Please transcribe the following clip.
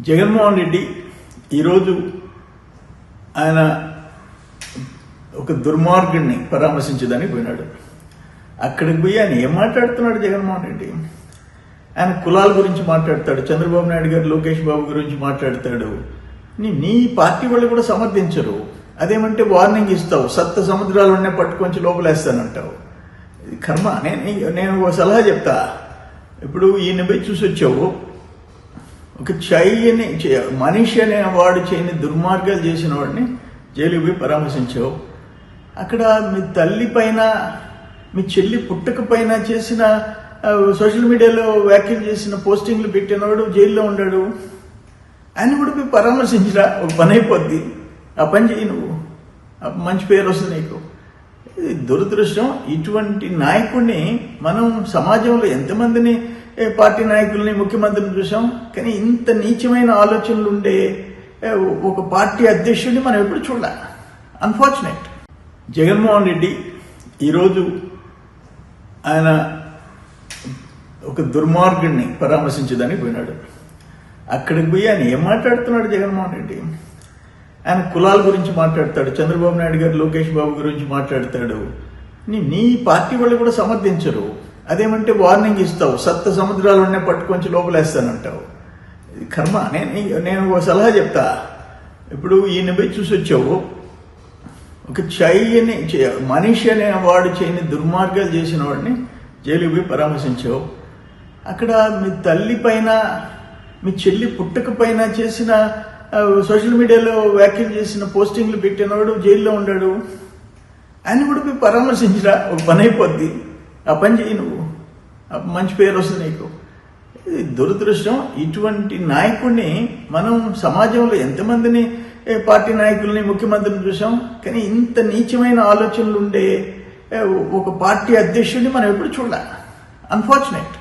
జగన్మోహన్ రెడ్డి ఈరోజు ఆయన ఒక దుర్మార్గుడిని పరామర్శించడానికి పోయినాడు. అక్కడికి పోయి ఆయన ఏం మాట్లాడుతున్నాడు జగన్మోహన్ రెడ్డి? ఆయన కులాల గురించి మాట్లాడతాడు చంద్రబాబు నాయుడు గారు లోకేష్ బాబు గురించి మాట్లాడతాడు. నీ నీ పార్టీ వాళ్ళు కూడా సమర్థించరు. అదేమంటే వార్నింగ్ ఇస్తావు సప్త సముద్రాలున్నే పట్టుకొని లోపలేస్తానంటావు. ఇది కర్మ. నేను నేను ఒక సలహా చెప్తా. ఇప్పుడు ఈయన పోయి చూసి వచ్చావు ఒక చెయ్యని మనిషి అనే వాడు చేయని దుర్మార్గాలు చేసిన వాడిని జైలుకి పోయి పరామర్శించావు. అక్కడ మీ తల్లి పైన మీ చెల్లి పుట్టకపైన చేసిన సోషల్ మీడియాలో వ్యాఖ్యలు చేసిన పోస్టింగ్లు పెట్టినవాడు జైల్లో ఉన్నాడు. ఆయన కూడా పోయి పరామర్శించరా ఒక పని అయిపోద్ది. ఆ పని చేయి నువ్వు. మంచి పేరు వస్తుంది నీకు. ఇది దురదృష్టం. ఇటువంటి నాయకుడిని మనం సమాజంలో ఎంతమందిని పార్టీ నాయకుల్ని ముఖ్యమంత్రిని చూసాం. కానీ ఇంత నీచమైన ఆలోచనలు ఉండే ఒక పార్టీ అధ్యక్షుడిని మనం ఎప్పుడు చూడాలి. అన్ఫార్చునేట్ జగన్మోహన్ రెడ్డి ఈరోజు ఆయన ఒక దుర్మార్గుడిని పరామర్శించడానికి పోయినాడు. అక్కడికి పోయి ఆయన ఏం మాట్లాడుతున్నాడు జగన్మోహన్ రెడ్డి? ఆయన కులాల గురించి మాట్లాడతాడు చంద్రబాబు నాయుడు గారు లోకేష్ బాబు గురించి మాట్లాడతాడు. నీ నీ పార్టీ వాళ్ళు కూడా సమర్థించరు. అదేమంటే వార్నింగ్ ఇస్తావు సప్త సముద్రాలనే పట్టుకొని లోపలేస్తానంటావు. కర్మ. నేను నేను ఒక సలహా చెప్తా. ఇప్పుడు ఈయన పోయి చూసి వచ్చావు. ఒక చెయ్యని మనిషి అనే వాడు చేయని దుర్మార్గాలు చేసిన వాడిని జైలుకి పోయి పరామర్శించావు. అక్కడ మీ తల్లి పైన మీ చెల్లి పుట్టక పైన చేసిన సోషల్ మీడియాలో వ్యాఖ్యలు చేసిన పోస్టింగ్లు పెట్టినవాడు జైల్లో ఉన్నాడు ఆయన కూడా పోయి పరామర్శించరా ఒక పని అయిపోద్ది. ఆ పని చేయి నువ్వు. మంచి పేరు వస్తుంది నీకు. ఇది దురదృష్టం. ఇటువంటి నాయకుడిని మనం సమాజంలో ఎంతమందిని పార్టీ నాయకుల్ని ముఖ్యమంత్రిని చూసాం కానీ ఇంత నీచమైన ఆలోచనలు ఉండే ఒక పార్టీ అధ్యక్షుడిని మనం ఎప్పుడు చూడాలి. అన్ఫార్చునేట్